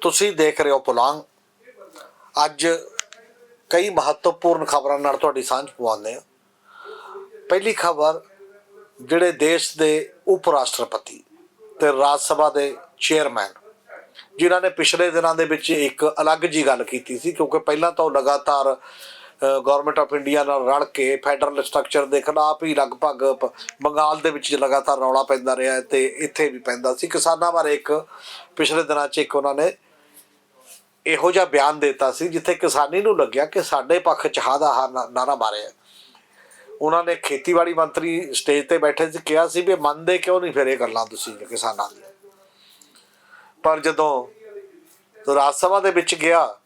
ਤੁਸੀਂ ਦੇਖ ਰਹੇ ਹੋ ਪੁਲਾਂਗ। ਅੱਜ ਕਈ ਮਹੱਤਵਪੂਰਨ ਖਬਰਾਂ ਨਾਲ ਤੁਹਾਡੀ ਸਾਂਝ ਪਵਾਉਂਦੇ ਹਾਂ। ਪਹਿਲੀ ਖਬਰ, ਜਿਹੜੇ ਦੇਸ਼ ਦੇ ਉਪ ਰਾਸ਼ਟਰਪਤੀ ਤੇ ਰਾਜ ਸਭਾ ਦੇ ਚੇਅਰਮੈਨ, ਜਿਨ੍ਹਾਂ ਨੇ ਪਿਛਲੇ ਦਿਨਾਂ ਦੇ ਵਿੱਚ ਇੱਕ ਅਲੱਗ ਜੀ ਗੱਲ ਕੀਤੀ ਸੀ, ਕਿਉਂਕਿ ਪਹਿਲਾਂ ਤਾਂ ਉਹ ਲਗਾਤਾਰ ਗਵਰਨਮੈਂਟ ਆਫ ਇੰਡੀਆ ਨਾਲ ਰਲ ਕੇ ਫੈਡਰਲ ਸਟਰਕਚਰ ਦੇ ਖਿਲਾਫ ਹੀ ਲਗਭਗ ਪ- ਬੰਗਾਲ ਦੇ ਵਿੱਚ ਲਗਾਤਾਰ ਰੌਲਾ ਪੈਂਦਾ ਰਿਹਾ ਹੈ ਤੇ ਇੱਥੇ ਵੀ ਪੈਂਦਾ ਸੀ। ਕਿਸਾਨਾਂ ਬਾਰੇ ਇੱਕ ਪਿਛਲੇ ਦਿਨਾਂ 'ਚ ਇੱਕ ਉਹਨਾਂ ਨੇ ਇਹੋ ਜਿਹਾ ਬਿਆਨ ਦਿੱਤਾ ਸੀ ਜਿੱਥੇ ਕਿਸਾਨੀ ਨੂੰ ਲੱਗਿਆ ਕਿ ਸਾਡੇ ਪੱਖ 'ਚ ਹਾ ਦਾ ਹਾਂ ਨਾ- ਨਾਰਾ ਮਾਰਿਆ। ਉਹਨਾਂ ਨੇ ਖੇਤੀਬਾੜੀ ਮੰਤਰੀ ਸਟੇਜ ਤੇ ਬੈਠੇ ਸੀ, ਕਿਹਾ ਸੀ ਵੀ ਮੰਨਦੇ ਕਿਉਂ ਨਹੀਂ ਫਿਰ ਇਹ ਗੱਲਾਂ ਤੁਸੀਂ ਕਿਸਾਨਾਂ ਦੀਆਂ। ਪਰ ਜਦੋਂ ਰਾਜ ਸਭਾ ਦੇ ਵਿੱਚ ਗਿਆ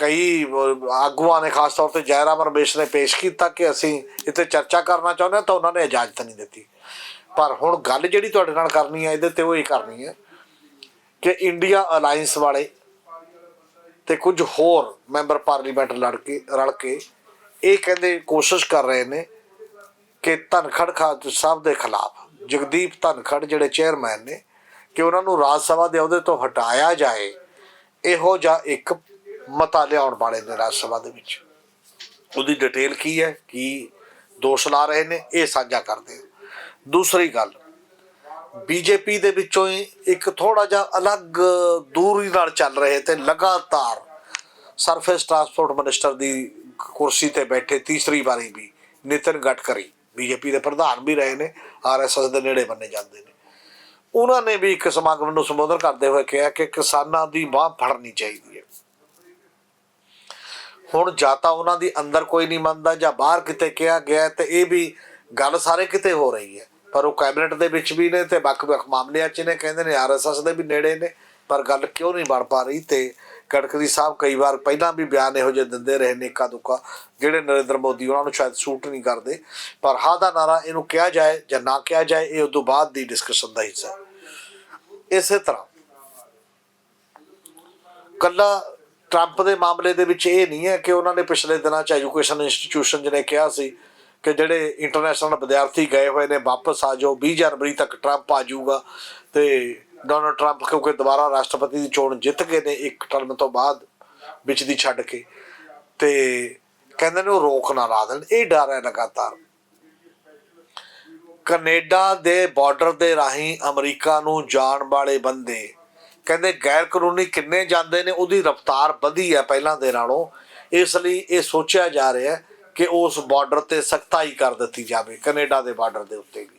ਕਈ ਆਗੂਆਂ ਨੇ ਖਾਸ ਤੌਰ ਤੇ ਜੈਰਾਮ ਰਮੇਸ਼ ਨੇ ਪੇਸ਼ ਕੀਤਾ ਕਿ ਅਸੀਂ ਇੱਥੇ ਚਰਚਾ ਕਰਨਾ ਚਾਹੁੰਦੇ ਹਾਂ ਤਾਂ ਉਹਨਾਂ ਨੇ ਇਜਾਜ਼ਤ ਨਹੀਂ ਦਿੱਤੀ। ਪਰ ਹੁਣ ਗੱਲ ਜਿਹੜੀ ਤੁਹਾਡੇ ਨਾਲ ਕਰਨੀ ਹੈ, ਇਹਦੇ ਤੇ ਉਹ ਇਹ ਕਰਨੀ ਹੈ ਕਿ ਇੰਡੀਆ ਅਲਾਈਅੰਸ ਵਾਲੇ ਤੇ ਕੁਝ ਹੋਰ ਮੈਂਬਰ ਪਾਰਲੀਮੈਂਟ ਲੜ ਕੇ, ਰਲ ਕੇ ਇਹ ਕਹਿੰਦੇ ਕੋਸ਼ਿਸ਼ ਕਰ ਰਹੇ ਨੇ ਕਿ ਧਨਖੜ ਖਾਦ ਸਾਹਿਬ ਦੇ ਖਿਲਾਫ, ਜਗਦੀਪ ਧਨਖੜ ਜਿਹੜੇ ਚੇਅਰਮੈਨ ਨੇ, ਕਿ ਉਹਨਾਂ ਨੂੰ ਰਾਜ ਸਭਾ ਦੇ ਅਹੁਦੇ ਤੋਂ ਹਟਾਇਆ ਜਾਏ। ਇਹੋ ਜਿਹਾ ਇੱਕ ਮਤਾ ਲਿਆਉਣ ਵਾਲੇ ਨੇ ਰਾਜ ਸਭਾ ਦੇ ਵਿੱਚ। ਉਹਦੀ ਡਿਟੇਲ ਕੀ ਹੈ? ਕੀ ਦੋਸ਼ ਲਾ ਰਹੇ ਨੇ? ਇਹ ਸਾਂਝਾ ਕਰਦੇ ਹਾਂ। ਦੂਸਰੀ ਗੱਲ ਬੀਜੇਪੀ ਦੇ ਵਿੱਚੋਂ ਹੀ ਇੱਕ ਥੋੜਾ ਜਿਹਾ ਅਲੱਗ ਦੂਰੀ ਨਾਲ ਚੱਲ ਰਹੇ ਤੇ ਲਗਾਤਾਰ ਸਰਫੇਸ ਟਰਾਂਸਪੋਰਟ ਮਿਨਿਸਟਰ ਦੀ ਕੁਰਸੀ ਤੇ ਬੈਠੇ ਤੀਸਰੀ ਵਾਰੀ ਵੀ ਨਿਤਨ ਗਡਕਰੀ ਬੀਜੇਪੀ ਦੇ ਪ੍ਰਧਾਨ ਵੀ ਰਹੇ ਨੇ ਆਰਐਸਐਸ ਦੇ ਨੇੜੇ ਬੰਨੇ ਜਾਂਦੇ ਨੇ। ਉਹਨਾਂ ਨੇ ਵੀ ਇੱਕ ਸਮਾਗਮ ਨੂੰ ਸੰਬੋਧਨ ਕਰਦੇ ਹੋਏ ਕਿਹਾ ਕਿ ਕਿਸਾਨਾਂ ਦੀ ਬਾਹ ਫੜਨੀ ਚਾਹੀਦੀ ਹੈ। ਹੁਣ ਜਾਂ ਤਾਂ ਉਹਨਾਂ ਦੀ ਅੰਦਰ ਕੋਈ ਨਹੀਂ ਮੰਨਦਾ ਜਾਂ ਬਾਹਰ ਕਿਤੇ ਕਿਹਾ ਗਿਆ ਹੈ ਤੇ ਇਹ ਵੀ ਗੱਲ ਸਾਰੇ ਕਿਤੇ ਹੋ ਰਹੀ ਹੈ। ਪਰ ਉਹ ਕੈਬਨਿਟ ਦੇ ਵਿੱਚ ਵੀ ਨੇ ਤੇ ਵੱਖ-ਵੱਖ ਮਾਮਲਿਆਂ 'ਚ ਨੇ, ਕਹਿੰਦੇ ਨੇ ਆਰਐਸਐਸ ਦੇ ਵੀ ਨੇੜੇ ਨੇ, ਪਰ ਗੱਲ ਕਿਉਂ ਨਹੀਂ ਬਣ ਪਾ ਰਹੀ ਤੇ ਗਡਕਰੀ ਸਾਹਿਬ ਕਈ ਵਾਰ ਪਹਿਲਾਂ ਵੀ ਬਿਆਨ ਇਹੋ ਜਿਹੇ ਦਿੰਦੇ ਰਹੇ ਨੇ ਇੱਕਾ ਦੁੱਕਾ ਜਿਹੜੇ ਨਰਿੰਦਰ ਮੋਦੀ ਉਹਨਾਂ ਨੂੰ ਸ਼ਾਇਦ ਸੂਟ ਨਹੀਂ ਕਰਦੇ। ਪਰ ਹਾਂ ਦਾ ਨਾਰਾ ਇਹਨੂੰ ਕਿਹਾ ਜਾਏ ਜਾਂ ਨਾ ਕਿਹਾ ਜਾਏ, ਇਹ ਉਦੋਂ ਬਾਅਦ ਦੀ ਡਿਸਕਸ਼ਨ ਦਾ ਹਿੱਸਾ ਇਸੇ ਤਰ੍ਹਾਂ ਕੱਲਾ ਟਰੰਪ ਦੇ ਮਾਮਲੇ ਦੇ ਵਿੱਚ ਇਹ ਨਹੀਂ ਹੈ ਕਿ ਉਹਨਾਂ ਨੇ ਪਿਛਲੇ ਦਿਨਾਂ ਚ ਐਜੂਕੇਸ਼ਨ ਇੰਸਟੀਟਿਊਸ਼ਨ ਨੇ ਕਿਹਾ ਸੀ ਕਿ ਜਿਹੜੇ ਇੰਟਰਨੈਸ਼ਨਲ ਵਿਦਿਆਰਥੀ ਗਏ ਹੋਏ ਨੇ ਵਾਪਸ ਆ ਜਾਓ 20 ਜਨਵਰੀ ਤੱਕ ਟਰੰਪ ਆ ਜਾਊਗਾ ਤੇ ਡੋਨਲਡ ਟਰੰਪ ਕਿਉਂਕਿ ਦੁਬਾਰਾ ਰਾਸ਼ਟਰਪਤੀ ਦੀ ਚੋਣ ਜਿੱਤ ਗਏ ਨੇ ਇੱਕ ਟਰਮ ਤੋਂ ਬਾਅਦ ਵਿੱਚ ਦੀ ਛੱਡ ਕੇ ਤੇ ਕਹਿੰਦੇ ਨੇ ਉਹ ਰੋਕ ਨਾ ਲਾ ਦੇਣ, ਇਹ ਡਰ ਹੈ ਲਗਾਤਾਰ। ਕੈਨੇਡਾ ਦੇ ਬਾਰਡਰ ਦੇ ਰਾਹੀਂ ਅਮਰੀਕਾ ਨੂੰ ਜਾਣ ਵਾਲੇ ਬੰਦੇ ਕਹਿੰਦੇ ਗੈਰ ਕਾਨੂੰਨੀ ਕਿੰਨੇ ਜਾਂਦੇ ਨੇ, ਉਹਦੀ ਰਫ਼ਤਾਰ ਵਧੀ ਹੈ ਪਹਿਲਾਂ ਦੇ ਨਾਲੋਂ। ਇਸ ਲਈ ਇਹ ਸੋਚਿਆ ਜਾ ਰਿਹਾ ਹੈ ਕਿ ਉਸ ਬਾਰਡਰ ਤੇ ਸਖਤਾਈ ਕਰ ਦਿੱਤੀ ਜਾਵੇ, ਕੈਨੇਡਾ ਦੇ ਬਾਰਡਰ ਦੇ ਉੱਤੇ ਵੀ।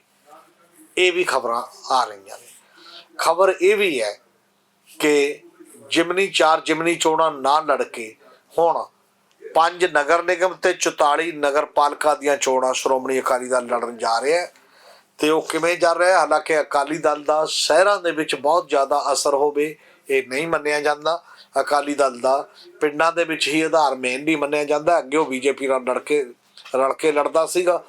ਇਹ ਵੀ ਖਬਰਾਂ ਆ ਰਹੀਆਂ ਨੇ। ਖਬਰ ਇਹ ਵੀ ਹੈ ਕਿ ਜਿਮਨੀ ਚਾਰ ਜਿਮਨੀ ਚੋਣਾਂ ਨਾ ਲੜ ਕੇ ਹੁਣ ਪੰਜ ਨਗਰ ਨਿਗਮ ਤੇ 44 ਨਗਰ ਪਾਲਿਕਾ ਦੀਆਂ ਚੋਣਾਂ ਸ਼੍ਰੋਮਣੀ ਅਕਾਲੀ ਦਲ ਲੜਨ ਜਾ ਰਿਹਾ ਹੈ। ਤੇ ਉਹ ਕਿਵੇਂ ਜਾ ਰਿਹਾ ਹਾਲਾਂਕਿ ਅਕਾਲੀ ਦਲ ਦਾ ਸ਼ਹਿਰਾਂ ਦੇ ਵਿੱਚ ਬਹੁਤ ਜ਼ਿਆਦਾ ਅਸਰ ਹੋਵੇ, ਇਹ ਨਹੀਂ ਮੰਨਿਆ ਜਾਂਦਾ। ਅਕਾਲੀ ਦਲ ਦਾ ਪਿੰਡਾਂ ਦੇ ਵਿੱਚ ਹੀ ਆਧਾਰ ਮੇਨ ਨਹੀਂ ਮੰਨਿਆ ਜਾਂਦਾ। ਅੱਗੇ ਉਹ ਬੀਜੇਪੀ ਨਾਲ ਲੜ ਕੇ, ਰਲ ਕੇ ਲੜਦਾ ਸੀਗਾ।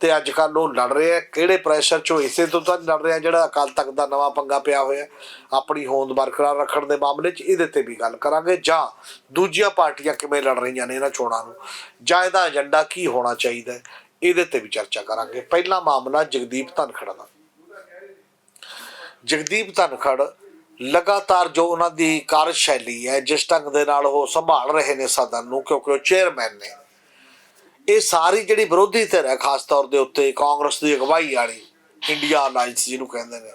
ਤੇ ਅੱਜ ਕੱਲ ਉਹ ਲੜ ਰਿਹਾ ਕਿਹੜੇ ਪ੍ਰੈਸ਼ਰ ਚੋਂ ਇਸੇ ਤੋਂ ਤਾਂ ਨਹੀਂ ਲੜ ਰਿਹਾ ਜਿਹੜਾ ਅਕਾਲ ਤਖਤ ਦਾ ਨਵਾਂ ਪੰਗਾ ਪਿਆ ਹੋਇਆ ਆਪਣੀ ਹੋਂਦ ਬਰਕਰਾਰ ਰੱਖਣ ਦੇ ਮਾਮਲੇ 'ਚ ਇਹਦੇ ਤੇ ਵੀ ਗੱਲ ਕਰਾਂਗੇ। ਜਾਂ ਦੂਜੀਆਂ ਪਾਰਟੀਆਂ ਕਿਵੇਂ ਲੜ ਰਹੀਆਂ ਨੇ ਇਹਨਾਂ ਚੋਣਾਂ ਨੂੰ? ਜਾਂ ਇਹਦਾ ਏਜੰਡਾ ਕੀ ਹੋਣਾ ਚਾਹੀਦਾ ਇਹਦੇ ਤੇ ਵੀ ਚਰਚਾ ਕਰਾਂਗੇ। ਪਹਿਲਾ ਮਾਮਲਾ ਜਗਦੀਪ ਧਨਖੜ ਦਾ। ਜਗਦੀਪ ਧਨਖੜ ਲਗਾਤਾਰ ਜੋ ਉਹਨਾਂ ਦੀ ਕਾਰਜਸ਼ੈਲੀ ਹੈ, ਜਿਸ ਢੰਗ ਦੇ ਨਾਲ ਉਹ ਸੰਭਾਲ ਰਹੇ ਨੇ ਸਦਨ ਨੂੰ, ਕਿਉਂਕਿ ਉਹ ਚੇਅਰਮੈਨ ਨੇ। ਇਹ ਸਾਰੀ ਜਿਹੜੀ ਵਿਰੋਧੀ ਧਿਰ ਹੈ, ਖਾਸ ਤੌਰ ਦੇ ਉੱਤੇ ਕਾਂਗਰਸ ਦੀ ਅਗਵਾਈ ਵਾਲੀ, ਇੰਡੀਆ ਅਲਾਈਅੰਸ ਜਿਹਨੂੰ ਕਹਿੰਦੇ ਨੇ,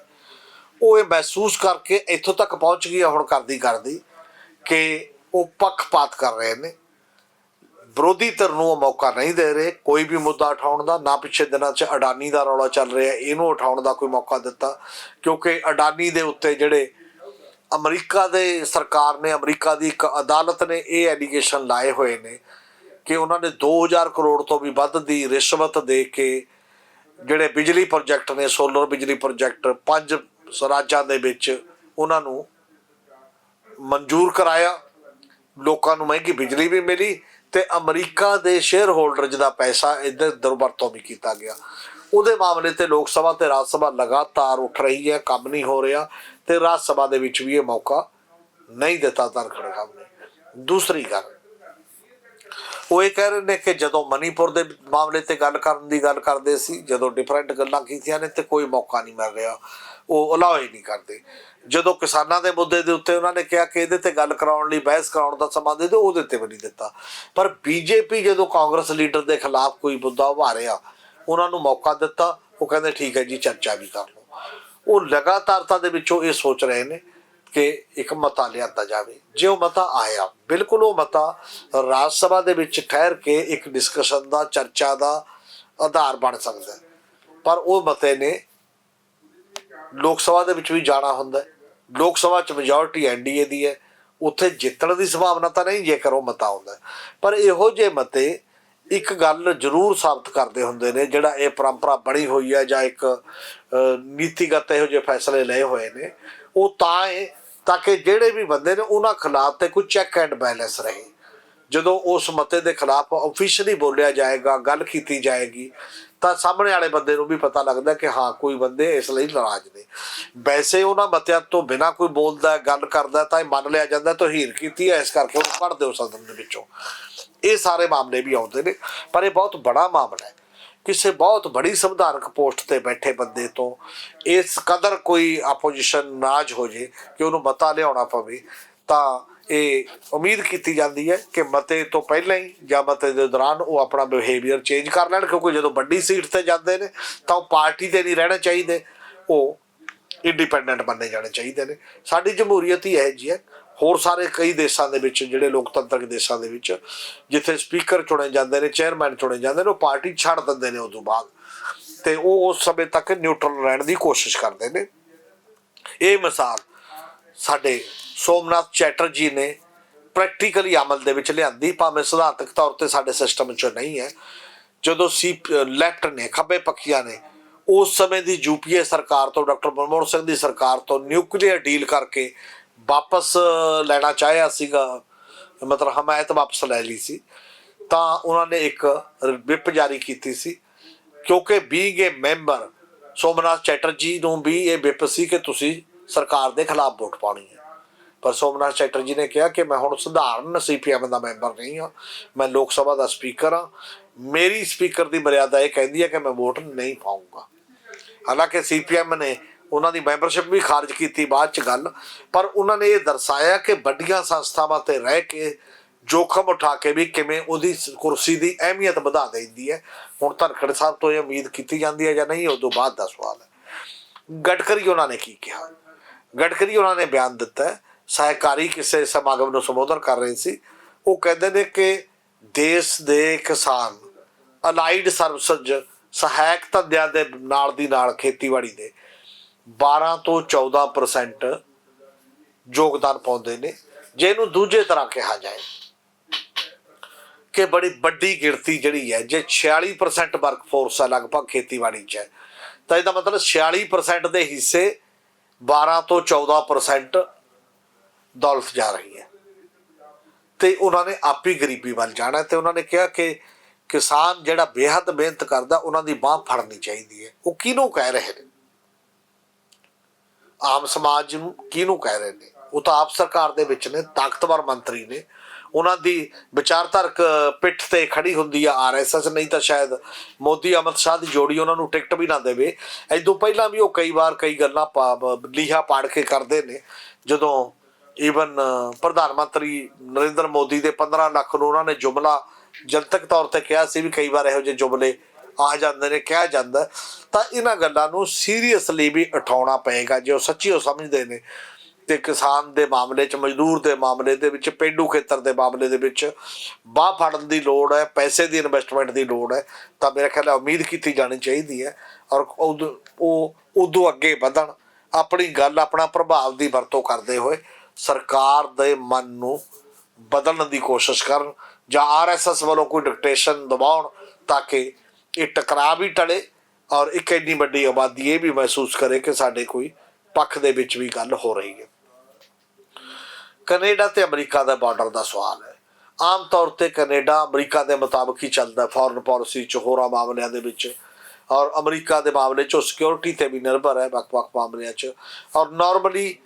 ਉਹ ਇਹ ਮਹਿਸੂਸ ਕਰਕੇ ਇੱਥੋਂ ਤੱਕ ਪਹੁੰਚ ਗਈ ਹੁਣ ਕਰਦੀ ਕਰਦੀ ਕਿ ਉਹ ਪੱਖਪਾਤ ਕਰ ਰਹੇ ਨੇ। ਵਿਰੋਧੀ ਧਿਰ ਨੂੰ ਉਹ ਮੌਕਾ ਨਹੀਂ ਦੇ ਰਹੇ। ਕੋਈ ਵੀ ਮੁੱਦਾ ਉਠਾਉਣ ਦਾ, ਨਾ ਪਿੱਛੇ ਦਿਨਾਂ 'ਚ ਅਡਾਨੀ ਦਾ ਰੌਲਾ ਚੱਲ ਰਿਹਾ, ਇਹਨੂੰ ਉਠਾਉਣ ਦਾ ਕੋਈ ਮੌਕਾ ਦਿੱਤਾ। ਕਿਉਂਕਿ ਅਡਾਨੀ ਦੇ ਉੱਤੇ ਜਿਹੜੇ ਅਮਰੀਕਾ ਦੇ ਸਰਕਾਰ ਨੇ, ਅਮਰੀਕਾ ਦੀ ਇੱਕ ਅਦਾਲਤ ਨੇ ਇਹ ਐਲੀਗੇਸ਼ਨ ਲਾਏ ਹੋਏ ਨੇ ਕਿ ਉਹਨਾਂ ਨੇ 2000 ਕਰੋੜ ਤੋਂ ਵੀ ਵੱਧ ਦੀ ਰਿਸ਼ਵਤ ਦੇ ਕੇ ਜਿਹੜੇ ਬਿਜਲੀ ਪ੍ਰੋਜੈਕਟ ਨੇ ਸੋਲਰ ਬਿਜਲੀ ਪ੍ਰੋਜੈਕਟ ਪੰਜ ਰਾਜਾਂ ਦੇ ਵਿੱਚ ਉਹਨਾਂ ਨੂੰ ਮਨਜ਼ੂਰ ਕਰਾਇਆ। ਲੋਕਾਂ ਨੂੰ ਮਹਿੰਗੀ ਬਿਜਲੀ ਵੀ ਮਿਲੀ ਤੇ ਅਮਰੀਕਾ ਦੇ ਸ਼ੇਅਰ ਹੋਲਡਰਜ਼ ਦਾ ਪੈਸਾ ਇੱਧਰ ਦੁਰਵਰਤੋਂ ਵੀ ਕੀਤਾ ਗਿਆ। ਉਹਦੇ ਮਾਮਲੇ ਤੇ ਲੋਕ ਸਭਾ ਤੇ ਰਾਜ ਸਭਾ ਲਗਾਤਾਰ ਉੱਠ ਰਹੀ ਹੈ, ਕੰਮ ਨਹੀਂ ਹੋ ਰਿਹਾ ਤੇ ਰਾਜ ਸਭਾ ਦੇ ਵਿੱਚ ਵੀ ਇਹ ਮੌਕਾ ਨਹੀਂ ਦਿੱਤਾ ਧਨਖੜ ਸਾਹਿਬ ਨੇ। ਦੂਸਰੀ ਗੱਲ ਉਹ ਇਹ ਕਹਿ ਰਹੇ ਨੇ ਕਿ ਜਦੋਂ ਮਨੀਪੁਰ ਦੇ ਮਾਮਲੇ ਤੇ ਗੱਲ ਕਰਨ ਦੀ ਗੱਲ ਕਰਦੇ ਸੀ, ਜਦੋਂ ਡਿਫਰੈਂਟ ਗੱਲਾਂ ਕੀਤੀਆਂ ਨੇ ਤੇ ਕੋਈ ਮੌਕਾ ਨਹੀਂ ਮਿਲ ਰਿਹਾ। ਉਹ ਅਲਾਉ ਹੀ ਨਹੀਂ ਕਰਦੇ। ਜਦੋਂ ਕਿਸਾਨਾਂ ਦੇ ਮੁੱਦੇ ਦੇ ਉੱਤੇ ਉਹਨਾਂ ਨੇ ਕਿਹਾ ਕਿ ਇਹਦੇ ਤੇ ਗੱਲ ਕਰਾਉਣ ਲਈ, ਬਹਿਸ ਕਰਾਉਣ ਦਾ ਸਮਾਂ ਦੇ ਦਿਓ, ਉਹਦੇ ਤੇ ਵੀ ਨਹੀਂ ਦਿੱਤਾ। ਪਰ ਬੀਜੇਪੀ ਜਦੋਂ ਕਾਂਗਰਸ ਲੀਡਰ ਦੇ ਖਿਲਾਫ ਕੋਈ ਮੁੱਦਾ ਉਭਾਰਿਆ, ਉਹਨਾਂ ਨੂੰ ਮੌਕਾ ਦਿੱਤਾ, ਉਹ ਕਹਿੰਦੇ, ਠੀਕ ਹੈ ਜੀ, ਚਰਚਾ ਵੀ ਕਰ ਲਓ। ਉਹ ਲਗਾਤਾਰਤਾ ਦੇ ਵਿੱਚੋਂ ਇਹ ਸੋਚ ਰਹੇ ਨੇ ਕਿ ਇੱਕ ਮਤਾ ਲਿਆਂਦਾ ਜਾਵੇ। ਜੇ ਉਹ ਮਤਾ ਆਇਆ, ਬਿਲਕੁਲ ਉਹ ਮਤਾ ਰਾਜ ਸਭਾ ਦੇ ਵਿੱਚ ਠਹਿਰ ਕੇ ਇੱਕ ਡਿਸਕਸ਼ਨ ਦਾ, ਚਰਚਾ ਦਾ ਆਧਾਰ ਬਣ ਸਕਦਾ ਪਰ ਉਹ ਮਤੇ ਨੇ ਲੋਕ ਸਭਾ ਦੇ ਵਿੱਚ ਵੀ ਜਾਣਾ ਹੁੰਦਾ ਲੋਕ ਸਭਾ ਚ ਮੈਜੋਰਟੀ ਐਨਡੀਏ ਦੀ ਹੈ। ਉੱਥੇ ਜਿੱਤਣ ਦੀ ਸੰਭਾਵਨਾ ਤਾਂ ਨਹੀਂ ਜੇਕਰ ਉਹ ਮਤਾ ਹੁੰਦਾ ਪਰ ਇਹੋ ਜਿਹੇ ਮਤੇ ਇੱਕ ਗੱਲ ਜ਼ਰੂਰ ਸਾਬਤ ਕਰਦੇ ਹੁੰਦੇ ਨੇ, ਜਿਹੜਾ ਇਹ ਪਰੰਪਰਾ ਬਣੀ ਹੋਈ ਹੈ ਜਾਂ ਇੱਕ ਨੀਤੀਗਤ ਇਹੋ ਜਿਹੇ ਫੈਸਲੇ ਲਏ ਹੋਏ ਨੇ। ਉਹ ਤਾਂ ਹੈ ਤਾਂ ਕਿ ਜਿਹੜੇ ਵੀ ਬੰਦੇ ਨੇ ਉਹਨਾਂ ਖਿਲਾਫ ਤੇ ਕੋਈ ਚੈੱਕ ਐਂਡ ਬੈਲੈਂਸ ਰਹੇ। ਜਦੋਂ ਉਸ ਮਤੇ ਦੇ ਖਿਲਾਫ ਅਫੀਸ਼ੀਅਲੀ ਬੋਲਿਆ ਜਾਏਗਾ, ਗੱਲ ਕੀਤੀ ਜਾਏਗੀ, ਤਾਂ ਸਾਹਮਣੇ ਵਾਲੇ ਬੰਦੇ ਨੂੰ ਵੀ ਪਤਾ ਲੱਗਦਾ ਕਿ ਹਾਂ, ਕੋਈ ਬੰਦੇ ਇਸ ਲਈ ਨਾਰਾਜ਼ ਨੇ। ਵੈਸੇ ਉਹਨਾਂ ਮਤਿਆਂ ਤੋਂ ਬਿਨਾ ਕੋਈ ਬੋਲਦਾ, ਗੱਲ ਕਰਦਾ, ਤਾਂ ਇਹ ਮੰਨ ਲਿਆ ਜਾਂਦਾ ਤੋਹੀਰ ਕੀਤੀ ਹੈ, ਇਸ ਕਰਕੇ ਉਹ ਕੱਢ ਦਿਓ ਸਦਨ ਦੇ ਵਿੱਚੋਂ। ਇਹ ਸਾਰੇ ਮਾਮਲੇ ਵੀ ਆਉਂਦੇ ਨੇ, ਪਰ ਇਹ ਬਹੁਤ ਬੜਾ ਮਾਮਲਾ ਹੈ। ਕਿਸੇ ਬਹੁਤ ਬੜੀ ਸੰਵਿਧਾਨਕ ਪੋਸਟ ਤੇ ਬੈਠੇ ਬੰਦੇ ਤੋਂ ਇਸ ਕਦਰ ਕੋਈ ਆਪੋਜੀਸ਼ਨ ਨਾਜ ਹੋ ਜੇ ਕਿ ਉਹਨੂੰ ਮਤਾ ਲਿਆਉਣਾ ਪਵੇ, ਤਾਂ ਇਹ ਉਮੀਦ ਕੀਤੀ ਜਾਂਦੀ ਹੈ ਕਿ ਮਤੇ ਤੋਂ ਪਹਿਲਾਂ ਹੀ ਜਾਂ ਮਤੇ ਦੇ ਦੌਰਾਨ ਉਹ ਆਪਣਾ ਬਿਹੇਵੀਅਰ ਚੇਂਜ ਕਰ ਲੈਣ, ਕਿਉਂਕਿ ਜਦੋਂ ਵੱਡੀ ਸੀਟ ਤੇ ਜਾਂਦੇ ਨੇ, ਤਾਂ ਉਹ ਪਾਰਟੀ ਤੇ ਨਹੀਂ ਰਹਿਣਾ ਚਾਹੀਦੇ, ਉਹ ਇੰਡੀਪੈਂਡੈਂਟ ਬੰਨੇ ਜਾਣੇ ਚਾਹੀਦੇ ਨੇ। ਸਾਡੀ ਜਮਹੂਰੀਅਤ ਹੀ ਇਹ ਜੀ ਹੈ ਹੋਰ ਸਾਰੇ ਕਈ ਦੇਸ਼ਾਂ ਦੇ ਵਿੱਚ, ਜਿਹੜੇ ਲੋਕਤੰਤਰਕ ਦੇਸ਼ਾਂ ਦੇ ਵਿੱਚ, ਜਿੱਥੇ ਸਪੀਕਰ ਚੁਣੇ ਜਾਂਦੇ ਨੇ, ਚੇਅਰਮੈਨ ਚੁਣੇ ਜਾਂਦੇ ਨੇ, ਉਹ ਪਾਰਟੀ ਛੱਡ ਦਿੰਦੇ ਨੇ ਉਦੋਂ ਬਾਅਦ। ਤੇ ਉਹ ਉਸ ਸਮੇਂ ਤੱਕ ਨਿਊਟਰਲ ਰਹਿਣ ਦੀ ਕੋਸ਼ਿਸ਼ ਕਰਦੇ ਨੇ। ਇਹ ਮਿਸਾਲ ਸਾਡੇ ਸੋਮਨਾਥ ਚੈਟਰਜੀ ਨੇ ਪ੍ਰੈਕਟੀਕਲੀ ਅਮਲ ਦੇ ਵਿੱਚ ਲਿਆਂਦੀ, ਭਾਵੇਂ ਸਿਧਾਂਤਕ ਤੌਰ ਤੇ ਸਾਡੇ ਸਿਸਟਮ 'ਚ ਨਹੀਂ ਹੈ। ਜਦੋਂ ਸੀ, ਲੈਫਟ ਨੇ, ਖੱਬੇ ਪੱਖੀਆਂ ਨੇ, ਉਸ ਸਮੇਂ ਦੀ ਯੂਪੀਏ ਸਰਕਾਰ ਤੋਂ, ਡਾਕਟਰ ਮਨਮੋਹਨ ਸਿੰਘ ਦੀ ਸਰਕਾਰ ਤੋਂ, ਨਿਊਕਲੀਅਰ ਡੀਲ ਕਰਕੇ ਵਾਪਸ ਲੈਣਾ ਚਾਹਿਆ ਸੀਗਾ, ਮਤਲਬ ਹਮਾਇਤ ਵਾਪਸ ਲੈ ਲਈ ਸੀ, ਤਾਂ ਉਹਨਾਂ ਨੇ ਇੱਕ ਵਿਪ ਜਾਰੀ ਕੀਤੀ ਸੀ, ਕਿਉਂਕਿ being a member Somnath Chatterjee ਨੂੰ ਵੀ ਇਹ ਵਿਪ ਸੀ ਕਿ ਤੁਸੀਂ ਸਰਕਾਰ ਦੇ ਖਿਲਾਫ ਵੋਟ ਪਾਉਣੀ ਹੈ। ਪਰ ਸੋਮਨਾਥ ਚੈਟਰਜੀ ਨੇ ਕਿਹਾ ਕਿ ਮੈਂ ਹੁਣ ਸਧਾਰਨ ਸੀਪੀਐਮ ਦਾ ਮੈਂਬਰ ਨਹੀਂ ਹਾਂ, ਮੈਂ ਲੋਕ ਸਭਾ ਦਾ ਸਪੀਕਰ ਹਾਂ। ਮੇਰੀ ਸਪੀਕਰ ਦੀ ਮਰਿਆਦਾ ਇਹ ਕਹਿੰਦੀ ਹੈ ਕਿ ਮੈਂ ਵੋਟ ਨਹੀਂ ਪਾਉਂਗਾ ਹਾਲਾਂਕਿ ਸੀਪੀਐਮ ਨੇ ਉਹਨਾਂ ਦੀ ਮੈਂਬਰਸ਼ਿਪ ਵੀ ਖਾਰਜ ਕੀਤੀ ਬਾਅਦ ਚ ਗੱਲ, ਪਰ ਉਹਨਾਂ ਨੇ ਇਹ ਦਰਸਾਇਆ ਕਿ ਵੱਡੀਆਂ ਸੰਸਥਾਵਾਂ ਤੇ ਰਹਿ ਕੇ ਜੋਖਮ ਉਠਾ ਕੇ ਵੀ ਕਿਵੇਂ ਉਹਦੀ ਕੁਰਸੀ ਦੀ ਅਹਿਮੀਅਤ ਵਧਾ ਦਿੰਦੀ ਹੈ। ਹੁਣ ਧਨਖੜ ਸਾਹਿਬ ਤੋਂ ਇਹ ਉਮੀਦ ਕੀਤੀ ਜਾਂਦੀ ਹੈ ਜਾਂ ਨਹੀਂ ਉਹ ਤੋਂ ਬਾਅਦ ਦਾ ਸਵਾਲ ਹੈ। ਗਡਕਰੀ ਉਹਨਾਂ ਨੇ ਕੀ ਕਿਹਾ? ਗਡਕਰੀ ਉਹਨਾਂ ਨੇ ਬਿਆਨ ਦਿੱਤਾ ਸਹਿਕਾਰੀ ਕਿਸੇ ਸਮਾਗਮ ਨੂੰ ਸੰਬੋਧਨ ਕਰ ਰਹੇ ਸੀ। ਉਹ ਕਹਿੰਦੇ ਨੇ ਕਿ ਦੇਸ਼ ਦੇ ਕਿਸਾਨ, ਅਲਾਈਡ ਸਰਵਿਸਜ਼, ਸਹਾਇਕ ਧੰਦਿਆਂ ਦੇ ਨਾਲ ਦੀ ਨਾਲ ਖੇਤੀਬਾੜੀ ਦੇ 12 ਤੋਂ 14% ਯੋਗਦਾਨ ਪਾਉਂਦੇ ਨੇ, ਜੇ ਇਹਨੂੰ ਦੂਜੇ ਤਰ੍ਹਾਂ ਕਿਹਾ ਜਾਏ ਕਿ ਬੜੀ ਵੱਡੀ ਗਿਣਤੀ ਜਿਹੜੀ ਹੈ, ਜੇ 46% ਵਰਕਫੋਰਸ ਹੈ ਲਗਭਗ ਖੇਤੀਬਾੜੀ 'ਚ ਹੈ ਤਾਂ ਇਹਦਾ ਮਤਲਬ 46% ਦੇ ਹਿੱਸੇ 12 ਤੋਂ 14% ਦੌਲਤ ਜਾ ਰਹੀ ਹੈ। ਤੇ ਉਹਨਾਂ ਨੇ ਆਪ ਹੀ ਗਰੀਬੀ ਵੱਲ ਜਾਣਾ ਹੈ ਤੇ ਉਹਨਾਂ ਨੇ ਕਿਹਾ ਕਿ ਕਿਸਾਨ ਜਿਹੜਾ ਬੇਹੱਦ ਮਿਹਨਤ ਕਰਦਾ, ਉਹਨਾਂ ਦੀ ਬਾਹ ਫੜਨੀ ਚਾਹੀਦੀ ਹੈ। ਉਹ ਕਿਹਨੂੰ ਕਹਿ ਰਹੇ ਨੇ? ਆਮ ਸਮਾਜ ਨੂੰ ਕਿਹਨੂੰ ਕਹਿ ਰਹੇ ਨੇ? ਉਹ ਤਾਂ ਆਪ ਸਰਕਾਰ ਦੇ ਵਿੱਚ ਨੇ, ਤਾਕਤਵਰ ਮੰਤਰੀ ਨੇ। ਉਹਨਾਂ ਦੀ ਵਿਚਾਰਧਾਰਕ ਪਿੱਠ ਤੇ ਖੜੀ ਹੁੰਦੀ ਆ ਆਰਐਸਐਸ ਨਹੀਂ ਤਾਂ ਸ਼ਾਇਦ ਮੋਦੀ, ਅਮਿਤ ਸ਼ਾਹ ਦੀ ਜੋੜੀ ਉਹਨਾਂ ਨੂੰ ਟਿਕਟ ਵੀ ਨਾ ਦੇਵੇ। ਐਦੋਂ ਪਹਿਲਾਂ ਵੀ ਉਹ ਕਈ ਵਾਰ ਕਈ ਗੱਲਾਂ ਪਾ- ਲੀਹਾ ਪਾੜ ਕੇ ਕਰਦੇ ਨੇ। ਜਦੋਂ ਈਵਨ ਪ੍ਰਧਾਨ ਮੰਤਰੀ ਨਰਿੰਦਰ ਮੋਦੀ ਦੇ 15 ਲੱਖ ਨੂੰ ਉਹਨਾਂ ਨੇ ਜੁਮਲਾ ਜਨਤਕ ਤੌਰ ਤੇ ਕਿਹਾ ਸੀ ਵੀ ਕਈ ਵਾਰ ਇਹੋ ਜਿਹੇ ਜੁਮਲੇ ਆ ਜਾਂਦੇ ਨੇ, ਕਿਹਾ ਜਾਂਦਾ। ਤਾਂ ਇਹਨਾਂ ਗੱਲਾਂ ਨੂੰ ਸੀਰੀਅਸਲੀ ਵੀ ਉਠਾਉਣਾ ਪਏਗਾ, ਜੇ ਉਹ ਸੱਚੀ ਉਹ ਸਮਝਦੇ ਨੇ। ਤੇ ਕਿਸਾਨ ਦੇ ਮਾਮਲੇ 'ਚ, ਮਜ਼ਦੂਰ ਦੇ ਮਾਮਲੇ ਦੇ ਵਿੱਚ, ਪੇਂਡੂ ਖੇਤਰ ਦੇ ਮਾਮਲੇ ਦੇ ਵਿੱਚ ਬਾਹ ਫੜਨ ਦੀ ਲੋੜ ਹੈ, ਪੈਸੇ ਦੀ ਇਨਵੈਸਟਮੈਂਟ ਦੀ ਲੋੜ ਹੈ। ਤਾਂ ਮੇਰੇ ਖਿਆਲ ਹੈ ਉਮੀਦ ਕੀਤੀ ਜਾਣੀ ਚਾਹੀਦੀ ਹੈ। ਔਰ ਉਦੋਂ- ਉਹ ਉਦੋਂ ਅੱਗੇ ਵਧਣ, ਆਪਣੀ ਗੱਲ, ਆਪਣਾ ਪ੍ਰਭਾਵ ਦੀ ਵਰਤੋਂ ਕਰਦੇ ਹੋਏ ਸਰਕਾਰ ਦੇ ਮਨ ਨੂੰ ਬਦਲਣ ਦੀ ਕੋਸ਼ਿਸ਼ ਕਰਨ ਜਾਂ ਆਰਐਸਐਸ ਵੱਲੋਂ ਕੋਈ ਡਿਕਟੇਸ਼ਨ ਦਬਾਉਣ ਤਾਂ ਕਿ ਇਹ ਟਕਰਾਅ ਵੀ ਟਲੇ ਔਰ ਇੱਕ ਇੰਨੀ ਵੱਡੀ ਆਬਾਦੀ ਇਹ ਵੀ ਮਹਿਸੂਸ ਕਰੇ ਕਿ ਸਾਡੇ ਕੋਈ ਪੱਖ ਦੇ ਵਿੱਚ ਵੀ ਗੱਲ ਹੋ ਰਹੀ ਹੈ। ਕੈਨੇਡਾ ਤੇ ਅਮਰੀਕਾ ਦਾ ਬਾਰਡਰ ਦਾ ਸਵਾਲ ਹੈ। ਆਮ ਤੌਰ ਤੇ ਕੈਨੇਡਾ ਅਮਰੀਕਾ ਦੇ ਮੁਤਾਬਕ ਹੀ ਚੱਲਦਾ ਫੋਰਨ ਪਾਲਿਸੀ ਚ ਹੋਰਾਂ ਮਾਮਲਿਆਂ ਦੇ ਵਿੱਚ ਔਰ ਅਮਰੀਕਾ ਦੇ ਮਾਮਲੇ ਚ ਸਿਕਿਉਰਿਟੀ ਤੇ ਵੀ ਨਿਰਭਰ ਹੈ, ਵੱਖ-ਵੱਖ ਮਾਮਲਿਆਂ ਚ ਔਰ ਨਾਰਮਲੀ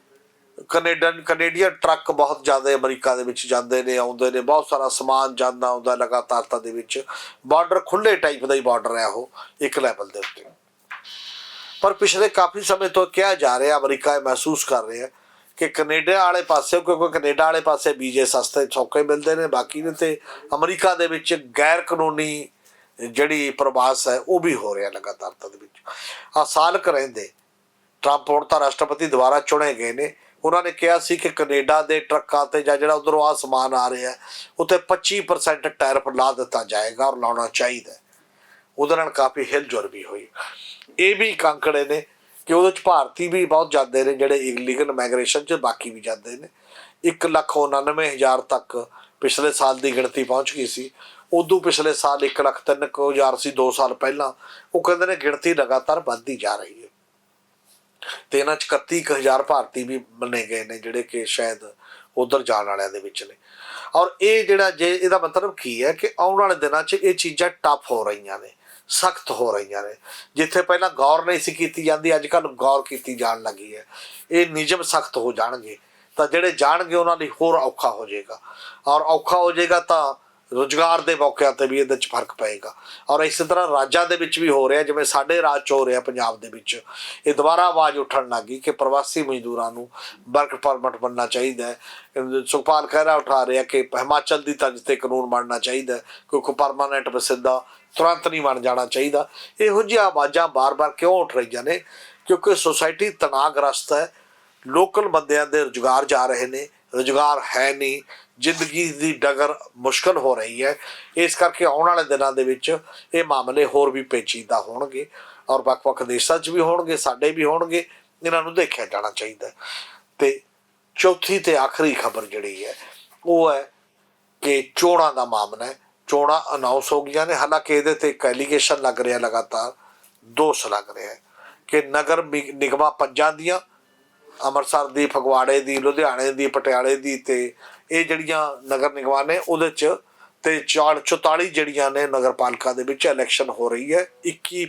ਕੈਨੇਡੀਅਨ ਕੈਨੇਡੀਅਨ ਟਰੱਕ ਬਹੁਤ ਜ਼ਿਆਦਾ ਅਮਰੀਕਾ ਦੇ ਵਿੱਚ ਜਾਂਦੇ ਨੇ, ਆਉਂਦੇ ਨੇ, ਬਹੁਤ ਸਾਰਾ ਸਮਾਨ ਜਾਂਦਾ ਆਉਂਦਾ ਲਗਾਤਾਰਤਾ ਦੇ ਵਿੱਚ। ਬਾਰਡਰ ਖੁੱਲੇ ਟਾਈਪ ਦਾ ਹੀ ਬਾਰਡਰ ਹੈ ਉਹ, ਇੱਕ ਲੈਵਲ ਦੇ ਉੱਤੇ। ਪਰ ਪਿਛਲੇ ਕਾਫੀ ਸਮੇਂ ਤੋਂ ਕਿਹਾ ਜਾ ਰਿਹਾ, ਅਮਰੀਕਾ ਇਹ ਮਹਿਸੂਸ ਕਰ ਰਿਹਾ ਕਿ ਕੈਨੇਡਾ ਵਾਲੇ ਪਾਸੇ, ਕਿਉਂਕਿ ਕੈਨੇਡਾ ਵਾਲੇ ਪਾਸੇ ਵੀਜ਼ੇ ਸਸਤੇ ਸੌਕੇ ਮਿਲਦੇ ਨੇ, ਬਾਕੀ ਨੇ ਤੇ ਅਮਰੀਕਾ ਦੇ ਵਿੱਚ ਗੈਰ ਕਾਨੂੰਨੀ ਜਿਹੜੀ ਪ੍ਰਵਾਸ ਹੈ, ਉਹ ਵੀ ਹੋ ਰਿਹਾ ਲਗਾਤਾਰਤਾ ਦੇ ਵਿੱਚ। ਆ ਸਾਲ ਕੁ ਰਹਿੰਦੇ, ਟਰੰਪ ਹੁਣ ਤਾਂ ਰਾਸ਼ਟਰਪਤੀ ਦੁਆਰਾ ਚੁਣੇ ਗਏ ਨੇ। ਉਹਨਾਂ ਨੇ ਕਿਹਾ ਸੀ ਕਿ ਕੈਨੇਡਾ ਦੇ ਟਰੱਕਾਂ ਤੇ ਜਾਂ ਜਿਹੜਾ ਉਧਰੋਂ ਆ ਸਮਾਨ ਆ ਰਿਹਾ ਹੈ, ਉੱਤੇ 25% ਟੈਰਿਫ ਲਾ ਦਿੱਤਾ ਜਾਏਗਾ ਔਰ ਲਾਉਣਾ ਚਾਹੀਦਾ ਉਹਦੇ ਨਾਲ ਕਾਫੀ ਹਿਲਜੁਲ ਵੀ ਹੋਈ। ਇਹ ਵੀ ਕਾਂਕੜੇ ਨੇ ਕਿ ਉਹਦੇ ਚ ਭਾਰਤੀ ਵੀ ਬਹੁਤ ਜਾਂਦੇ ਨੇ ਜਿਹੜੇ ਇਲੀਗਲ ਮਾਈਗ੍ਰੇਸ਼ਨ ਚ ਬਾਕੀ ਵੀ ਜਾਂਦੇ ਨੇ। 199000 ਤੱਕ ਪਿਛਲੇ ਸਾਲ ਦੀ ਗਿਣਤੀ ਪਹੁੰਚ ਗਈ ਸੀ। ਉਦੋਂ ਪਿਛਲੇ ਸਾਲ 103000 ਸੀ 2 ਸਾਲ ਪਹਿਲਾਂ। ਉਹ ਕਹਿੰਦੇ ਨੇ ਗਿਣਤੀ ਲਗਾਤਾਰ ਵੱਧਦੀ ਜਾ ਰਹੀ ਹੈ। ਤੇ ਇਹਨਾਂ ਚ 31000 ਭਾਰਤੀ ਵੀ ਮੰਨੇ ਗਏ ਨੇ, ਜਿਹੜੇ ਕਿ ਸ਼ਾਇਦ ਉਧਰ ਜਾਣ ਵਾਲਿਆਂ ਦੇ ਵਿੱਚ ਨੇ। ਔਰ ਇਹ ਜਿਹੜਾ ਜੇ ਇਹਦਾ ਮਤਲਬ ਕੀ ਹੈ ਕਿ ਆਉਣ ਵਾਲੇ ਦਿਨਾਂ 'ਚ ਇਹ ਚੀਜ਼ਾਂ ਟਫ ਹੋ ਰਹੀਆਂ ਨੇ, ਸਖਤ ਹੋ ਰਹੀਆਂ ਨੇ। ਜਿੱਥੇ ਪਹਿਲਾਂ ਗੌਰ ਨਹੀਂ ਸੀ ਕੀਤੀ ਜਾਂਦੀ ਅੱਜ ਕੱਲ ਗੌਰ ਕੀਤੀ ਜਾਣ ਲੱਗੀ ਹੈ। ਇਹ ਨਿਯਮ ਸਖਤ ਹੋ ਜਾਣਗੇ, ਤਾਂ ਜਿਹੜੇ ਜਾਣਗੇ ਉਹਨਾਂ ਲਈ ਹੋਰ ਔਖਾ ਹੋ ਜਾਏਗਾ। ਔਰ ਔਖਾ ਹੋ ਜਾਏਗਾ ਤਾਂ ਰੋਜ਼ਗਾਰ ਦੇ ਮੌਕਿਆਂ ਤੇ ਵੀ ਇਹਦੇ ਚ ਫ਼ਰਕ ਪਏਗਾ। ਔਰ ਇਸੇ ਤਰ੍ਹਾਂ ਰਾਜਾਂ ਦੇ ਵਿੱਚ ਵੀ ਹੋ ਰਿਹਾ, ਜਿਵੇਂ ਸਾਡੇ ਰਾਜ ਚ ਹੋ ਰਿਹਾ ਪੰਜਾਬ ਦੇ ਵਿੱਚ, ਇਹ ਦੁਬਾਰਾ ਆਵਾਜ਼ ਉੱਠਣ ਲੱਗੀ ਕਿ ਪ੍ਰਵਾਸੀ ਮਜ਼ਦੂਰਾਂ ਨੂੰ ਵਰਕ ਪਰਮਿਟ ਬਣਨਾ ਚਾਹੀਦਾ ਹੈ। ਸੁਖਪਾਲ ਖਹਿਰਾ ਉਠਾ ਰਿਹਾ ਕਿ ਹਿਮਾਚਲ ਦੀ ਤਰਜ਼ ਤੇ ਕਾਨੂੰਨ ਬਣਨਾ ਚਾਹੀਦਾ ਕਿਉਂਕਿ ਪਰਮਾਨੈਂਟ ਵਸਿੰਦਾ ਤੁਰੰਤ ਨਹੀਂ ਬਣ ਜਾਣਾ ਚਾਹੀਦਾ। ਇਹੋ ਜਿਹੀਆਂ ਆਵਾਜ਼ਾਂ ਬਾਰ-ਬਾਰ ਕਿਉਂ ਉੱਠ ਰਹੀਆਂ ਨੇ? ਕਿਉਂਕਿ ਸੋਸਾਇਟੀ ਤਣਾਅਗ੍ਰਸਤ ਹੈ, ਲੋਕਲ ਬੰਦਿਆਂ ਦੇ ਰੁਜ਼ਗਾਰ ਜਾ ਰਹੇ ਨੇ ਰੁਜ਼ਗਾਰ ਹੈ ਨਹੀਂ, ਜ਼ਿੰਦਗੀ ਦੀ ਡਗਰ ਮੁਸ਼ਕਲ ਹੋ ਰਹੀ ਹੈ ਇਸ ਕਰਕੇ ਆਉਣ ਵਾਲੇ ਦਿਨਾਂ ਦੇ ਵਿੱਚ ਇਹ ਮਾਮਲੇ ਹੋਰ ਵੀ ਪੇਚੀਦਾ ਹੋਣਗੇ ਔਰ ਵੱਖ-ਵੱਖ ਦੇਸ਼ਾਂ 'ਚ ਵੀ ਹੋਣਗੇ, ਸਾਡੇ ਵੀ ਹੋਣਗੇ, ਇਹਨਾਂ ਨੂੰ ਦੇਖਿਆ ਜਾਣਾ ਚਾਹੀਦਾ ਹੈ। ਤੇ ਚੌਥੀ ਤੇ ਆਖਰੀ ਖਬਰ ਜਿਹੜੀ ਹੈ, ਉਹ ਹੈ ਕਿ ਚੋਣਾਂ ਦਾ ਮਾਮਲਾ ਹੈ ਚੋਣਾਂ ਅਨਾਉਂਸ ਹੋ ਗਈਆਂ ਨੇ, ਹਾਲਾਂਕਿ ਇਹਦੇ ਤੇ ਇੱਕ ਐਲੀਗੇਸ਼ਨ ਲੱਗ ਰਿਹਾ, ਲਗਾਤਾਰ ਦੋਸ਼ ਲੱਗ ਰਿਹਾ ਕਿ ਨਗਰ ਨਿ- ਨਿਗਮਾਂ ਪੰਜਾਂ ਦੀਆਂ ਅੰਮ੍ਰਿਤਸਰ ਦੀ ਫਗਵਾੜੇ ਦੀ ਲੁਧਿਆਣੇ ਦੀ ਪਟਿਆਲੇ ਦੀ ਤੇ ਇਹ ਜਿਹੜੀਆਂ ਨਗਰ ਨਿਗਮਾਂ ਨੇ ਉਹਦੇ ਚ ਤੇ 4 44 ਜਿਹੜੀਆਂ ਨੇ ਨਗਰ ਪਾਲਿਕਾ ਦੇ ਵਿੱਚ ਇਲੈਕਸ਼ਨ ਹੋ ਰਹੀ ਹੈ 21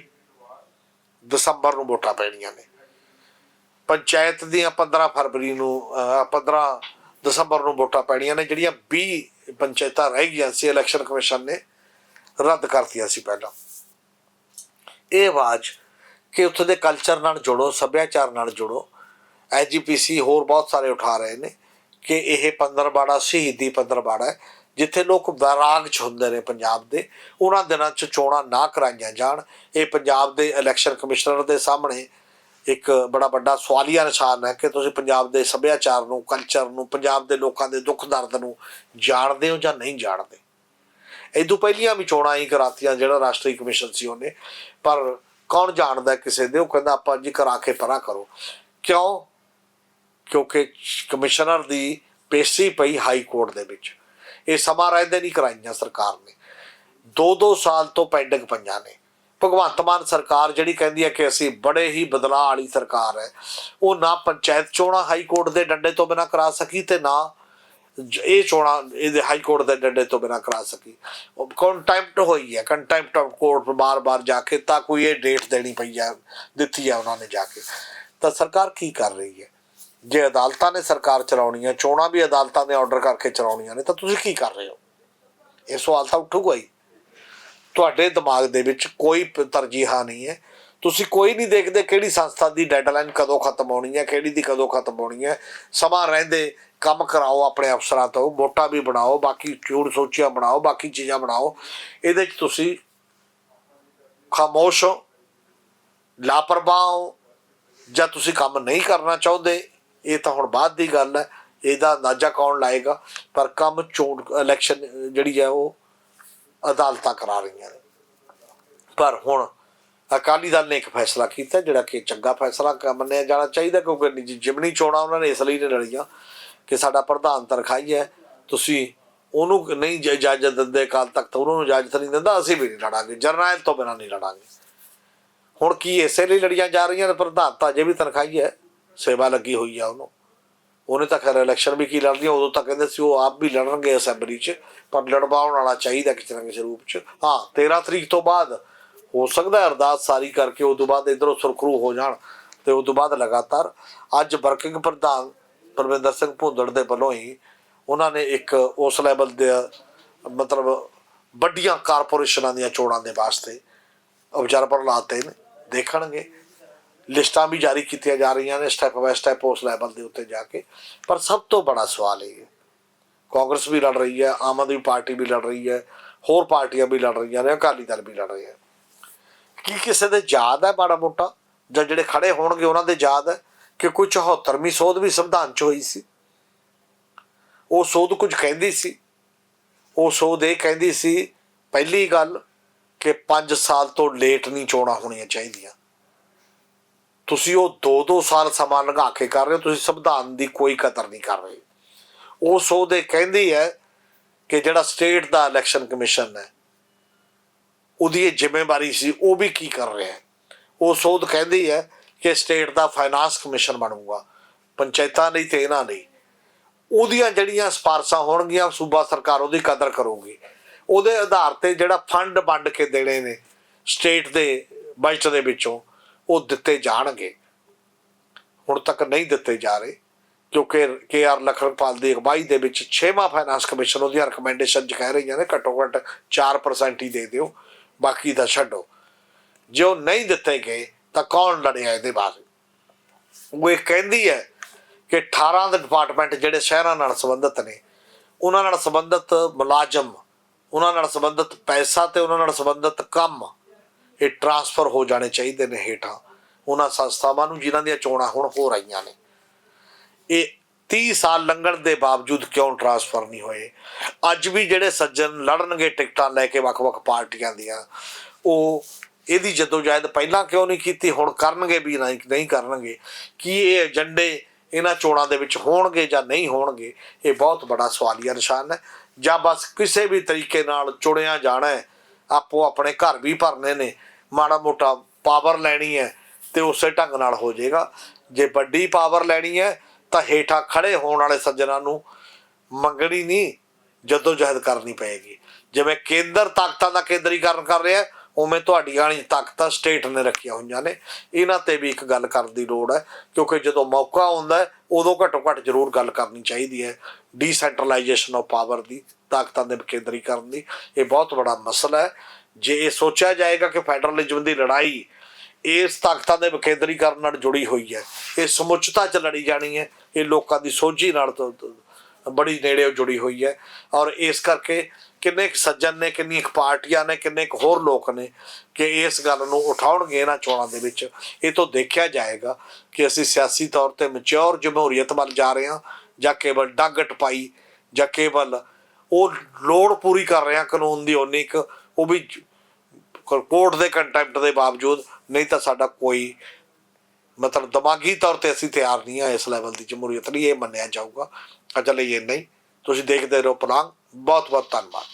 ਦਸੰਬਰ ਨੂੰ ਵੋਟਾਂ ਪੈਣੀਆਂ ਨੇ। ਪੰਚਾਇਤ ਦੀਆਂ 15 ਫਰਵਰੀ ਨੂੰ ਅਹ, 15 ਦਸੰਬਰ ਨੂੰ ਵੋਟਾਂ ਪੈਣੀਆਂ ਨੇ ਜਿਹੜੀਆਂ 20 ਪੰਚਾਇਤਾਂ ਰਹਿ ਗਈਆਂ ਸੀ ਇਲੈਕਸ਼ਨ ਕਮਿਸ਼ਨ ਨੇ ਰੱਦ ਕਰਤੀਆਂ ਸੀ ਪਹਿਲਾਂ। ਇਹ ਆਵਾਜ਼ ਕਿ ਉੱਥੇ ਦੇ ਕਲਚਰ ਨਾਲ ਜੁੜੋ ਸੱਭਿਆਚਾਰ ਨਾਲ ਜੁੜੋ ਐਜੀਪੀਸੀ ਹੋਰ ਬਹੁਤ ਸਾਰੇ ਉਠਾ ਰਹੇ ਨੇ ਕਿ ਇਹ ਪੰਦਰਬਾੜਾ ਸ਼ਹੀਦੀ ਪੰਦਰਬਾੜਾ ਹੈ, ਜਿੱਥੇ ਲੋਕ ਵੈਰਾਗ ਚ ਹੁੰਦੇ ਨੇ ਪੰਜਾਬ ਦੇ। ਉਹਨਾਂ ਦਿਨਾਂ ਚ ਚੋਣਾਂ ਨਾ ਕਰਾਈਆਂ ਜਾਣ। ਇਹ ਪੰਜਾਬ ਦੇ ਇਲੈਕਸ਼ਨ ਕਮਿਸ਼ਨਰ ਦੇ ਸਾਹਮਣੇ ਇੱਕ ਬੜਾ ਵੱਡਾ ਸਵਾਲੀਆ ਨਿਸ਼ਾਨ ਹੈ ਕਿ ਤੁਸੀਂ ਪੰਜਾਬ ਦੇ ਸੱਭਿਆਚਾਰ ਨੂੰ ਕਲਚਰ ਨੂੰ, ਪੰਜਾਬ ਦੇ ਲੋਕਾਂ ਦੇ ਦੁੱਖ ਦਰਦ ਨੂੰ ਜਾਣਦੇ ਹੋ ਜਾਂ ਨਹੀਂ ਜਾਣਦੇ? ਇਦੋਂ ਪਹਿਲੀਆਂ ਵੀ ਚੋਣਾਂ ਹੀ ਕਰਾਤੀਆਂ ਜਿਹੜਾ ਰਾਸ਼ਟਰੀ ਕਮਿਸ਼ਨ ਸੀ ਉਹਨੇ। ਪਰ ਕੌਣ ਜਾਣਦਾ ਕਿਸੇ ਦੇ? ਉਹ ਕਹਿੰਦਾ, ਆਪਾਂ ਜੀ ਕਰਾ ਕੇ ਪਰਾਂ ਕਰੋ। ਕਿਉਂ? ਕਿਉਂਕਿ ਕਮਿਸ਼ਨਰ ਦੀ ਪੇਸ਼ੀ ਪਈ ਹਾਈ ਕੋਰਟ ਦੇ ਵਿੱਚ। ਇਹ ਸਮਾਂ ਰਹਿੰਦੇ ਨਹੀਂ ਕਰਾਈਆਂ ਸਰਕਾਰ ਨੇ। ਦੋ ਦੋ ਸਾਲ ਤੋਂ ਪੈਂਡਿੰਗ ਪਈਆਂ ਨੇ। ਭਗਵੰਤ ਮਾਨ ਸਰਕਾਰ ਜਿਹੜੀ ਕਹਿੰਦੀ ਹੈ ਕਿ ਅਸੀਂ ਬੜੇ ਹੀ ਬਦਲਾਅ ਵਾਲੀ ਸਰਕਾਰ ਹੈ, ਉਹ ਨਾ ਪੰਚਾਇਤ ਚੋਣਾਂ ਹਾਈ ਕੋਰਟ ਦੇ ਡੰਡੇ ਤੋਂ ਬਿਨਾਂ ਕਰਾ ਸਕੀ ਤੇ ਨਾ ਜ- ਇਹ ਚੋਣਾਂ ਇਹਦੇ ਹਾਈ ਕੋਰਟ ਦੇ ਡੰਡੇ ਤੋਂ ਬਿਨਾਂ ਕਰਾ ਸਕੀ। ਕੰਟੈਂਪਟ ਹੋਈ ਹੈ ਕੰਟੈਂਪਟ ਆਫ ਕੋਰਟ ਬਾਰ-ਬਾਰ ਜਾ ਕੇ ਤਾਂ ਕੋਈ ਇਹ ਡੇਟ ਦੇਣੀ ਪਈ ਹੈ, ਦਿੱਤੀ ਹੈ ਉਹਨਾਂ ਨੇ ਜਾ ਕੇ। ਤਾਂ ਸਰਕਾਰ ਕੀ ਕਰ ਰਹੀ ਹੈ? ਜੇ ਅਦਾਲਤਾਂ ਨੇ ਸਰਕਾਰ ਚਲਾਉਣੀ ਹੈ ਚੋਣਾਂ ਵੀ ਅਦਾਲਤਾਂ ਨੇ ਆਰਡਰ ਕਰਕੇ ਚਲਾਉਣੀਆਂ ਨੇ, ਤਾਂ ਤੁਸੀਂ ਕੀ ਕਰ ਰਹੇ ਹੋ? ਇਹ ਸਵਾਲ ਤਾਂ ਉੱਠੂਗਾ ਹੀ। ਤੁਹਾਡੇ ਦਿਮਾਗ ਦੇ ਵਿੱਚ ਕੋਈ ਪ- ਤਰਜੀਹਾਂ ਨਹੀਂ ਹੈ। ਤੁਸੀਂ ਕੋਈ ਨਹੀਂ ਦੇਖਦੇ ਕਿਹੜੀ ਸੰਸਥਾ ਦੀ ਡੈਡਲਾਈਨ ਕਦੋਂ ਖਤਮ ਹੋਣੀ ਹੈ, ਕਿਹੜੀ ਦੀ ਕਦੋਂ ਖਤਮ ਹੋਣੀ ਹੈ। ਸਮਾਂ ਰਹਿੰਦੇ, ਕੰਮ ਕਰਾਓ ਆਪਣੇ ਅਫਸਰਾਂ ਤੋਂ, ਵੋਟਾਂ ਵੀ ਬਣਾਓ, ਬਾਕੀ ਚੂੜ ਸੋਚੀਆਂ ਬਣਾਓ, ਬਾਕੀ ਚੀਜ਼ਾਂ ਬਣਾਓ। ਇਹਦੇ 'ਚ ਤੁਸੀਂ ਖਾਮੋਸ਼ ਹੋ, ਲਾਪਰਵਾਹ ਹੋ, ਜਾਂ ਤੁਸੀਂ ਕੰਮ ਨਹੀਂ ਕਰਨਾ ਚਾਹੁੰਦੇ? ਇਹ ਤਾਂ ਹੁਣ ਬਾਅਦ ਦੀ ਗੱਲ ਹੈ, ਇਹਦਾ ਅੰਦਾਜ਼ਾ ਕੌਣ ਲਾਏਗਾ? ਪਰ ਕੰਮ ਚੋਣ ਇਲੈਕਸ਼ਨ ਜਿਹੜੀ ਹੈ ਉਹ ਅਦਾਲਤਾਂ ਕਰਾ ਰਹੀਆਂ ਨੇ। ਪਰ ਹੁਣ ਅਕਾਲੀ ਦਲ ਨੇ ਇੱਕ ਫੈਸਲਾ ਕੀਤਾ ਜਿਹੜਾ ਕਿ ਚੰਗਾ ਫੈਸਲਾ ਕ- ਮੰਨਿਆ ਜਾਣਾ ਚਾਹੀਦਾ ਕਿਉਂਕਿ ਜਿਮਨੀ ਚੋਣਾਂ ਉਹਨਾਂ ਨੇ ਇਸ ਲਈ ਨਹੀਂ ਲੜੀਆਂ ਕਿ ਸਾਡਾ ਪ੍ਰਧਾਨ ਤਨਖਾਹੀ ਹੈ, ਤੁਸੀਂ ਉਹਨੂੰ ਨਹੀਂ ਇਜਾਜ਼ਤ ਦਿੰਦੇ ਕਾਲ ਤੱਕ ਤਾਂ ਉਹਨਾਂ ਨੂੰ ਇਜਾਜ਼ਤ ਨਹੀਂ ਦਿੰਦਾ, ਅਸੀਂ ਵੀ ਨਹੀਂ ਲੜਾਂਗੇ, ਜਰਨੈਲ ਤੋਂ ਬਿਨਾਂ ਨਹੀਂ ਲੜਾਂਗੇ। ਹੁਣ ਕੀ ਇਸੇ ਲਈ ਲੜੀਆਂ ਜਾ ਰਹੀਆਂ ਨੇ ਪ੍ਰਧਾਨ ਤਾਂ ਅਜੇ ਵੀ ਤਨਖਾਹੀ ਹੈ ਸੇਵਾ ਲੱਗੀ ਹੋਈ ਆ ਉਹਨੂੰ। ਉਹਨੇ ਤਾਂ ਖੈਰ ਇਲੈਕਸ਼ਨ ਵੀ ਕੀ ਲੜਦੀ ਉਦੋਂ ਤਾਂ ਕਹਿੰਦੇ ਸੀ ਉਹ ਆਪ ਵੀ ਲੜਨਗੇ ਅਸੈਂਬਲੀ 'ਚ, ਪਰ ਲੜਵਾਉਣ ਵਾਲਾ ਚਾਹੀਦਾ ਕਿਸੇ ਨਾ ਕਿਸੇ ਰੂਪ 'ਚ। ਹਾਂ 13 ਤਰੀਕ ਤੋਂ ਬਾਅਦ ਹੋ ਸਕਦਾ ਅਰਦਾਸ ਸਾਰੀ ਕਰਕੇ ਉਸ ਤੋਂ ਬਾਅਦ ਇਧਰੋਂ ਸੁਰਖਰੂ ਹੋ ਜਾਣ ਤੇ ਉਸ ਤੋਂ ਬਾਅਦ ਲਗਾਤਾਰ। ਅੱਜ ਵਰਕਿੰਗ ਪ੍ਰਧਾਨ ਪਰਮਿੰਦਰ ਸਿੰਘ ਭੁੰਦੜ ਦੇ ਵੱਲੋਂ ਹੀ ਉਹਨਾਂ ਨੇ ਇੱਕ ਉਸ ਲੈਵਲ ਦੇ, ਮਤਲਬ ਵੱਡੀਆਂ ਕਾਰਪੋਰੇਸ਼ਨਾਂ ਦੀਆਂ ਚੋਣਾਂ ਦੇ ਵਾਸਤੇ ਅਬਜ਼ਰਵਰ ਲਾਤੇ ਨੇ ਦੇਖਣਗੇ। ਲਿਸਟਾਂ ਵੀ ਜਾਰੀ ਕੀਤੀਆਂ ਜਾ ਰਹੀਆਂ ਨੇ ਸਟੈਪ ਬਾਏ ਸਟੈਪ ਉਸ ਲੈਵਲ ਦੇ ਉੱਤੇ ਜਾ ਕੇ। ਪਰ ਸਭ ਤੋਂ ਬੜਾ ਸਵਾਲ ਇਹ ਹੈ। ਕਾਂਗਰਸ ਵੀ ਲੜ ਰਹੀ ਹੈ, ਆਮ ਆਦਮੀ ਪਾਰਟੀ ਵੀ ਲੜ ਰਹੀ ਹੈ, ਹੋਰ ਪਾਰਟੀਆਂ ਵੀ ਲੜ ਰਹੀਆਂ ਨੇ, ਅਕਾਲੀ ਦਲ ਵੀ ਲੜ ਰਿਹਾ ਹੈ। ਕੀ ਕਿਸੇ ਦੇ ਯਾਦ ਹੈ ਮਾੜਾ ਮੋਟਾ? ਜਾਂ ਜਿਹੜੇ ਖੜੇ ਹੋਣਗੇ, ਉਹਨਾਂ ਦੇ ਯਾਦ ਹੈ ਕਿ ਕੋਈ 74ਵੀਂ ਸੋਧ ਵੀ ਸੰਵਿਧਾਨ 'ਚ ਹੋਈ ਸੀ? ਉਹ ਸੋਧ ਕੁਝ ਕਹਿੰਦੀ ਸੀ। ਉਹ ਸੋਧ ਇਹ ਕਹਿੰਦੀ ਸੀ, ਪਹਿਲੀ ਗੱਲ ਕਿ 5 ਸਾਲ ਤੋਂ ਲੇਟ ਨਹੀਂ ਚੋਣਾਂ ਹੋਣੀਆਂ ਚਾਹੀਦੀਆਂ। ਤੁਸੀਂ ਉਹ 2-2 ਸਾਲ ਸਮਾਂ ਲੰਘਾ ਕੇ ਕਰ ਰਹੇ ਹੋ, ਤੁਸੀਂ ਸੰਵਿਧਾਨ ਦੀ ਕੋਈ ਕਦਰ ਨਹੀਂ ਕਰ ਰਹੇ। ਉਹ ਸੋਧ ਇਹ ਕਹਿੰਦੀ ਹੈ ਕਿ ਜਿਹੜਾ ਸਟੇਟ ਦਾ ਇਲੈਕਸ਼ਨ ਕਮਿਸ਼ਨ ਹੈ, ਉਹਦੀ ਇਹ ਜ਼ਿੰਮੇਵਾਰੀ ਸੀ, ਉਹ ਵੀ ਕੀ ਕਰ ਰਿਹਾ ਹੈ? ਉਹ ਸੋਧ ਕਹਿੰਦੀ ਹੈ ਕਿ ਸਟੇਟ ਦਾ ਫਾਈਨਾਂਸ ਕਮਿਸ਼ਨ ਬਣੂਗਾ, ਪੰਚਾਇਤਾਂ ਲਈ ਤੇ ਇਹਨਾਂ ਲਈ। ਉਹਦੀਆਂ ਜਿਹੜੀਆਂ ਸਿਫਾਰਸ਼ਾਂ ਹੋਣਗੀਆਂ, ਸੂਬਾ ਸਰਕਾਰ ਉਹਦੀ ਕਦਰ ਕਰੂਗੀ। ਉਹਦੇ ਆਧਾਰ ਤੇ ਜਿਹੜਾ ਫੰਡ ਵੰਡ ਕੇ ਦੇਣੇ ਨੇ, ਸਟੇਟ ਦੇ, ਬਜਟ ਦੇ ਵਿੱਚੋਂ ਉਹ ਦਿੱਤੇ ਜਾਣਗੇ। ਹੁਣ ਤੱਕ ਨਹੀਂ ਦਿੱਤੇ ਜਾ ਰਹੇ, ਕਿਉਂਕਿ ਕੇ ਆਰ ਲਖਨਪਾਲ ਦੀ ਅਗਵਾਈ ਦੇ ਵਿੱਚ 6ਵਾਂ ਫਾਈਨਾਂਸ ਕਮਿਸ਼ਨ ਉਹਦੀਆਂ ਰეკਮੈਂਡੇਸ਼ਨ ਚ ਕਹਿ ਰਹੀਆਂ ਨੇ, ਘੱਟੋ ਘੱਟ 4% ਹੀ ਦੇ ਦਿਓ, ਬਾਕੀ ਦਾ ਛੱਡੋ। ਜੇ ਉਹ ਨਹੀਂ ਦਿੱਤੇ ਗਏ, ਤਾਂ ਕੌਣ ਲੜਿਆ ਇਹਦੇ ਬਾਅਦ? ਉਹ ਇਹ ਕਹਿੰਦੀ ਹੈ ਕਿ 18 ਦੇ ਡਿਪਾਰਟਮੈਂਟ ਜਿਹੜੇ ਸ਼ਹਿਰਾਂ ਨਾਲ ਸੰਬੰਧਿਤ ਨੇ, ਉਹਨਾਂ ਨਾਲ ਸੰਬੰਧਿਤ ਮੁਲਾਜ਼ਮ, ਉਹਨਾਂ ਨਾਲ ਸੰਬੰਧਿਤ ਪੈਸਾ ਤੇ ਉਹਨਾਂ ਨਾਲ ਸੰਬੰਧਿਤ ਕੰਮ ਇਹ ਟਰਾਂਸਫਰ ਹੋ ਜਾਣੇ ਚਾਹੀਦੇ ਨੇ ਹੇਠਾਂ। ਉਹਨਾਂ ਸੰਸਥਾਵਾਂ ਨੂੰ ਜਿਨ੍ਹਾਂ ਦੀਆਂ ਚੋਣਾਂ ਹੁਣ ਹੋ ਰਹੀਆਂ ਨੇ। ਇਹ 30 ਸਾਲ ਲੰਘਣ ਦੇ ਬਾਵਜੂਦ ਕਿਉਂ ਟਰਾਂਸਫਰ ਨਹੀਂ ਹੋਏ? ਅੱਜ ਵੀ ਜਿਹੜੇ ਸੱਜਣ ਲੜਨਗੇ ਟਿਕਟਾਂ ਲੈ ਕੇ ਵੱਖ-ਵੱਖ ਪਾਰਟੀਆਂ ਦੀਆਂ, ਉਹ ਇਹਦੀ ਜਦੋਜਹਿਦ ਪਹਿਲਾਂ ਕਿਉਂ ਨਹੀਂ ਕੀਤੀ, ਹੁਣ ਕਰਨਗੇ ਵੀ ਨਹੀਂ ਨਹੀਂ ਕਰਨਗੇ? ਕੀ ਇਹ ਏਜੰਡੇ ਇਹਨਾਂ ਚੋਣਾਂ ਦੇ ਵਿੱਚ ਹੋਣਗੇ ਜਾਂ ਨਹੀਂ ਹੋਣਗੇ? ਇਹ ਬਹੁਤ ਬੜਾ ਸਵਾਲੀਆ ਨਿਸ਼ਾਨ ਹੈ। ਜਾਂ ਬਸ ਕਿਸੇ ਵੀ ਤਰੀਕੇ ਨਾਲ ਚੁਣਿਆ ਜਾਣਾ ਹੈ। ਆਪੋ ਆਪਣੇ ਘਰ ਵੀ ਭਰਨੇ ਨੇ, ਮਾੜਾ ਮੋਟਾ ਪਾਵਰ ਲੈਣੀ ਹੈ ਤੇ ਉਸੇ ਢੰਗ ਨਾਲ ਹੋ ਜਾਏਗਾ। ਜੇ ਵੱਡੀ ਪਾਵਰ ਲੈਣੀ ਹੈ ਤਾਂ ਹੇਠਾਂ ਖੜੇ ਹੋਣ ਵਾਲੇ ਸੱਜਣਾ ਨੂੰ ਮੰਗਣੀ ਨਹੀਂ ਜਦੋਂ ਜਹਿਦ ਕਰਨੀ ਪਏਗੀ। ਜਿਵੇਂ ਕੇਂਦਰ ਤਾਕਤਾਂ ਦਾ ਕੇਂਦਰੀਕਰਨ ਕਰ ਰਿਹਾ, ਉਵੇਂ ਤੁਹਾਡੀਆਂ ਵਾਲੀ ਤਾਕਤਾਂ ਸਟੇਟ ਨੇ ਰੱਖੀਆਂ ਹੋਈਆਂ ਨੇ। ਇਹਨਾਂ ਤੇ ਵੀ ਇੱਕ ਗੱਲ ਕਰਨ ਦੀ ਲੋੜ ਹੈ, ਕਿਉਂਕਿ ਜਦੋਂ ਮੌਕਾ ਆਉਂਦਾ ਉਦੋਂ ਘੱਟੋ ਘੱਟ ਜ਼ਰੂਰ ਗੱਲ ਕਰਨੀ ਚਾਹੀਦੀ ਹੈ। ਡੀਸੈਂਟਰਲਾਈਜੇਸ਼ਨ ਆਫ ਪਾਵਰ ਦੀ ਤਾਕਤਾਂ ਦੇ ਵਿਕੇਂਦਰੀਕਰਨ ਦੀ। ਇਹ ਬਹੁਤ ਬੜਾ ਮਸਲਾ ਹੈ। ਜੇ ਇਹ ਸੋਚਿਆ ਜਾਏਗਾ ਕਿ ਫੈਡਰਲਿਜ਼ਮ ਦੀ ਲੜਾਈ ਇਸ ਤਾਕਤਾਂ ਦੇ ਵਿਕੇਂਦਰੀਕਰਨ ਨਾਲ ਜੁੜੀ ਹੋਈ ਹੈ, ਇਹ ਸਮੁੱਚਤਾ 'ਚ ਲੜੀ ਜਾਣੀ ਹੈ, ਇਹ ਲੋਕਾਂ ਦੀ ਸੋਝੀ ਨਾਲ ਬੜੀ ਨੇੜੇ ਜੁੜੀ ਹੋਈ ਹੈ। ਔਰ ਇਸ ਕਰਕੇ ਕਿੰਨੇ ਕੁ ਸੱਜਣ ਨੇ, ਕਿੰਨੀਆਂ ਕੁ ਪਾਰਟੀਆਂ ਨੇ, ਕਿੰਨੇ ਕੁ ਹੋਰ ਲੋਕ ਨੇ ਕਿ ਇਸ ਗੱਲ ਨੂੰ ਉਠਾਉਣਗੇ ਇਹਨਾਂ ਚੋਣਾਂ ਦੇ ਵਿੱਚ। ਇਹ ਤੋਂ ਦੇਖਿਆ ਜਾਏਗਾ ਕਿ ਅਸੀਂ ਸਿਆਸੀ ਤੌਰ ਤੇ ਮੈਚੁਰ ਜਮਹੂਰੀਅਤ ਵੱਲ ਜਾ ਰਹੇ ਹਾਂ ਜਾਂ ਕੇਵਲ ਡੱਗ ਟਪਾਈ ਜਾਂ ਕੇਵਲ ਉਹ ਲੋੜ ਪੂਰੀ ਕਰ ਰਿਹਾ ਕਾਨੂੰਨ ਦੀ ਓਨੀ ਕੁ, ਉਹ ਵੀ ਕੋਰਟ ਦੇ ਕੰਟੈਂਪਟ ਦੇ ਬਾਵਜੂਦ ਨਹੀਂ ਤਾਂ ਸਾਡਾ ਕੋਈ ਮਤਲਬ ਦਿਮਾਗੀ ਤੌਰ ਤੇ ਅਸੀਂ ਤਿਆਰ ਨਹੀਂ ਆ ਇਸ ਲੈਵਲ ਦੀ ਜਮਹੂਰੀਅਤ ਲਈ, ਇਹ ਮੰਨਿਆ ਜਾਊਗਾ। ਅਜੇ ਇਹ ਨਹੀਂ। ਤੁਸੀਂ ਦੇਖਦੇ ਰਹੋ ਪਲਾਂਗ ਬਹੁਤ ਬਹੁਤ ਧੰਨਵਾਦ।